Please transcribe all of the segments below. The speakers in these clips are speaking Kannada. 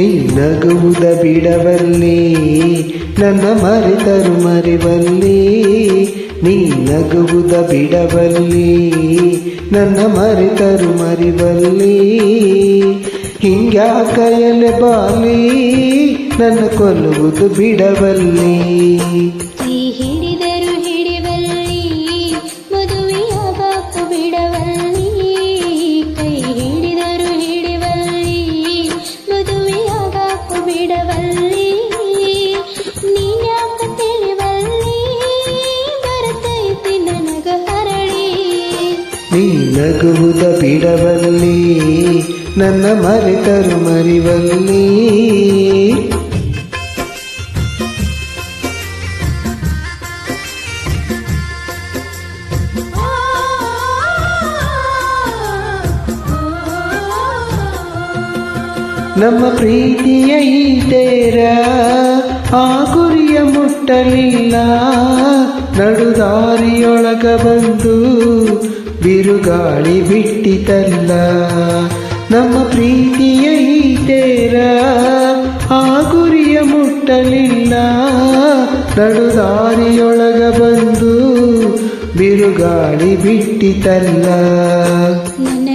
ನೀ ನಗುವುದ ಬಿಡವಲ್ಲಿ, ನನ್ನ ಮರೆತರು ಮರಿವಲ್ಲಿ. ನೀ ನಗುವುದ ಬಿಡವಲ್ಲಿ, ನನ್ನ ಮರೆತರು ಮರಿವಲ್ಲಿ. ಹಿಂಗ್ಯಾಕ ಎಲೆ ಬಾಲಿ, ನನ್ನ ಕೊಲ್ಲುವುದು ಬಿಡವಲ್ಲಿ. ನೀ ನಗುವುದ ಬಿಡವಲ್ಲಿ ನನ್ನ ಮರೆತರು ಮರಿವಲ್ಲಿ ನಮ್ಮ ಪ್ರೀತಿಯ ಈ ತೇರ ಆ ಗುರಿಯ ಮುಟ್ಟಲಿಲ್ಲ ನಡುದಾರಿಯೊಳಗ ಬಂದು ಬಿರುಗಾಳಿ ಬಿಟ್ಟಿತಲ್ಲ. ನಮ್ಮ ಪ್ರೀತಿಯ ಈಟೇರ ಆ ಗುರಿಯ ಮುಟ್ಟಲಿಲ್ಲ. ನಡುದಾರಿಯೊಳಗ ಬಂದು ಬಿರುಗಾಳಿ ಬಿಟ್ಟಿತಲ್ಲ. ನನ್ನ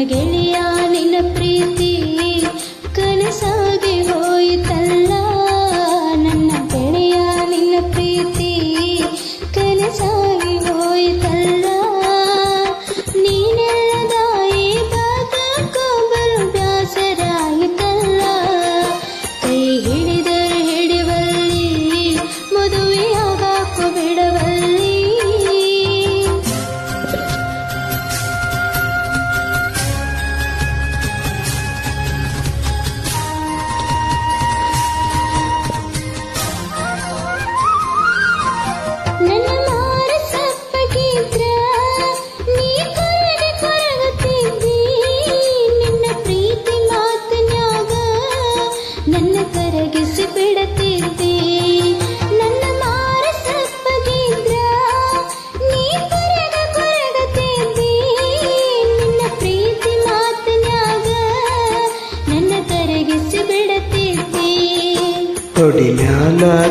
ತೊಡಿ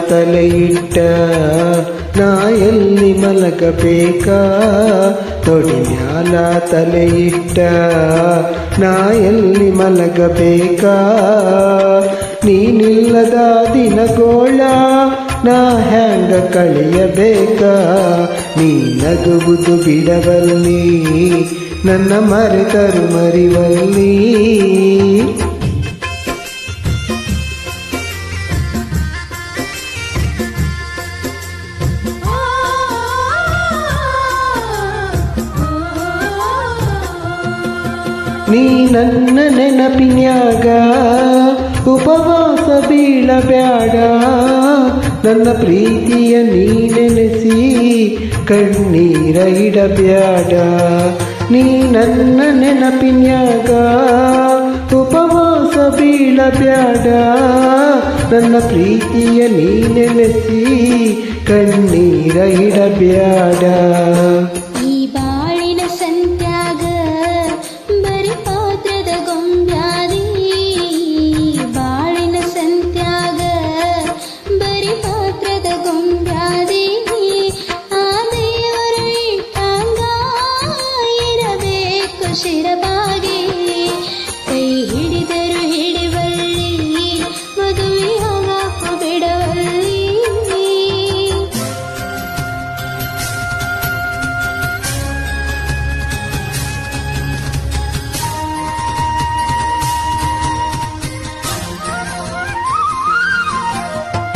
ತಲೆಯಿಟ್ಟ ನಾ ಎಲ್ಲಿ ಮಲಗಬೇಕಾ. ತೊಡಿಮ್ಯಾಲ ತಲೆಯಿಟ್ಟ ನಾ ಎಲ್ಲಿ ಮಲಗಬೇಕಾ. ನೀನಿಲ್ಲದ ದಿನಗೋಳ, ನಾ ಹ್ಯಾಂಗ ಕಳೆಯಬೇಕಾ. ನೀ ನಗುವುದು ಬಿಡವಲ್ಲಿ, ನನ್ನ ಮರೆತರು ಮರಿವಲ್ಲಿ. ನೀ ನನ್ನ ನೆನಪಿನ್ಯಾಗ ಉಪವಾಸ ಬೀಳಬ್ಯಾಡ. ನನ್ನ ಪ್ರೀತಿಯ ನೀ ನೆನೆಸಿ ಕಣ್ಣೀರ ಇಡಬ್ಯಾಡ. ನೀ ನನ್ನ ನೆನಪಿನ್ಯಾಗ ಉಪವಾಸ ಬೀಳಬ್ಯಾಡ. ನನ್ನ ಪ್ರೀತಿಯ ನೀ ನೆನೆಸಿ ಕಣ್ಣೀರ ಇಡಬ್ಯಾಡ.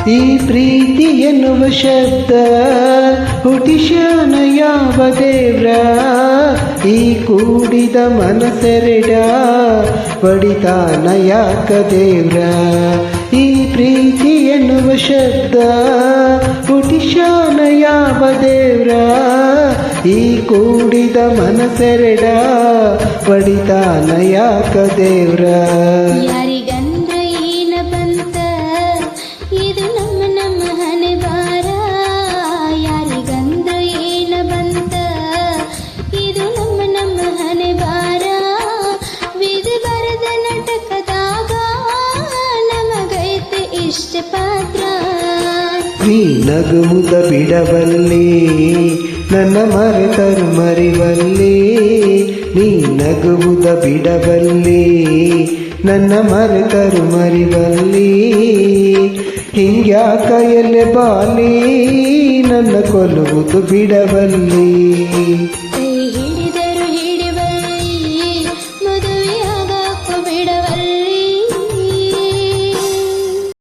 ಈ ಪ್ರೀತಿ ಎನ್ನುವ ಶಬ್ದ ಹುಟಿಶಾನ ಯಾವ ದೇವ್ರ? ಈ ಕೂಡಿದ ಮನಸೆರೆಡ ಬಡಿತಾನ ಯಾಕ ದೇವ್ರ? ಈ ಪ್ರೀತಿ ಎನ್ನುವ ಶಬ್ದ ಹುಟಿಶಾನ ಯಾವ ದೇವ್ರ? ಈ ಕೂಡಿದ ಮನಸೆರೆಡ ಬಡಿತಾನ ಯಾಕ ದೇವ್ರ? ನಗುವುದ ಬಿಡಬಲ್ಲಿ ನನ್ನ ಮರೆತರು ಮರಿವಲ್ಲಿ. ನೀ ನಗುವುದ ಬಿಡಬಲ್ಲಿ ನನ್ನ ಮರೆತರು ಮರಿವಲ್ಲಿ. ಹಿಂಗ್ಯಾ ಕೈಯಲ್ಲೇ ಬಾಲಿ, ನನ್ನ ಕೊಲ್ಲುವುದು ಬಿಡಬಲ್ಲಿ